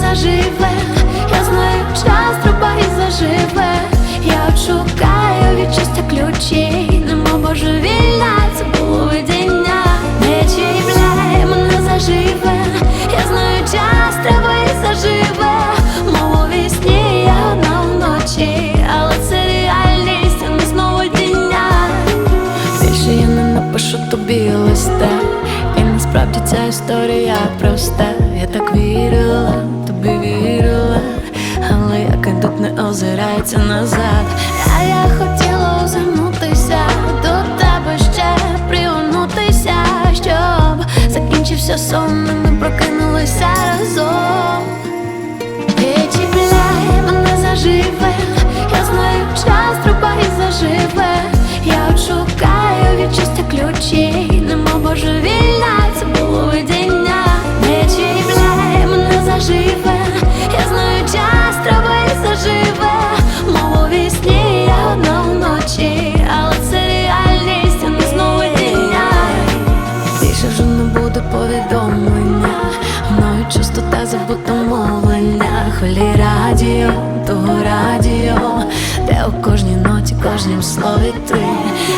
заживе, я знаю, час треба і заживе. Я шукаю від щастя ключі, нема божевілля, це було видіння. Не чіпляй, мене заживе, я знаю, час треба і заживе. Мов у вісні, я одна вночі, але це тобі листа ця історія проста. Я так вірила, тобі вірила. Але як ідуть не озирається назад? А я хотіла озирнутися До тебе ще пригорнутися Щоб закінчився сон, ми прокинулися разом. Відчіпляй, мене заживе, я знаю, час треба і заживе. Я шукаю від щастя ключі, нема божевілля, радіо, того радіо Де у кожній ноті, кожнім слові ти.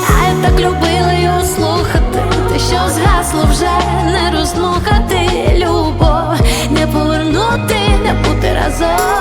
А я так любила його слухати Те, що згасло вже не розслухати Любов, не повернути, не бути разом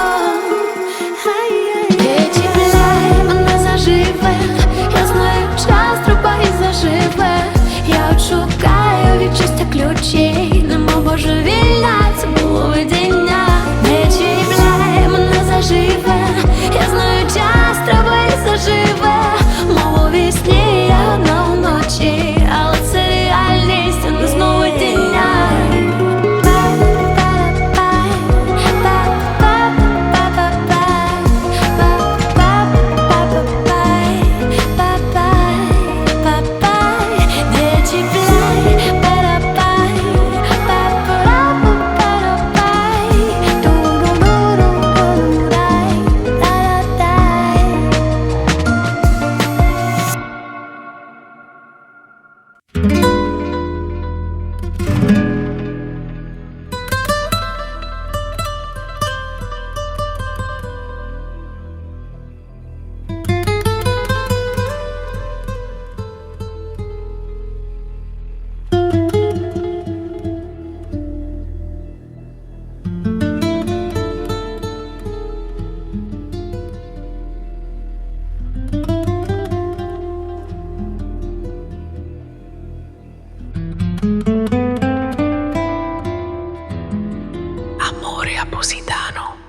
Andrea Positano.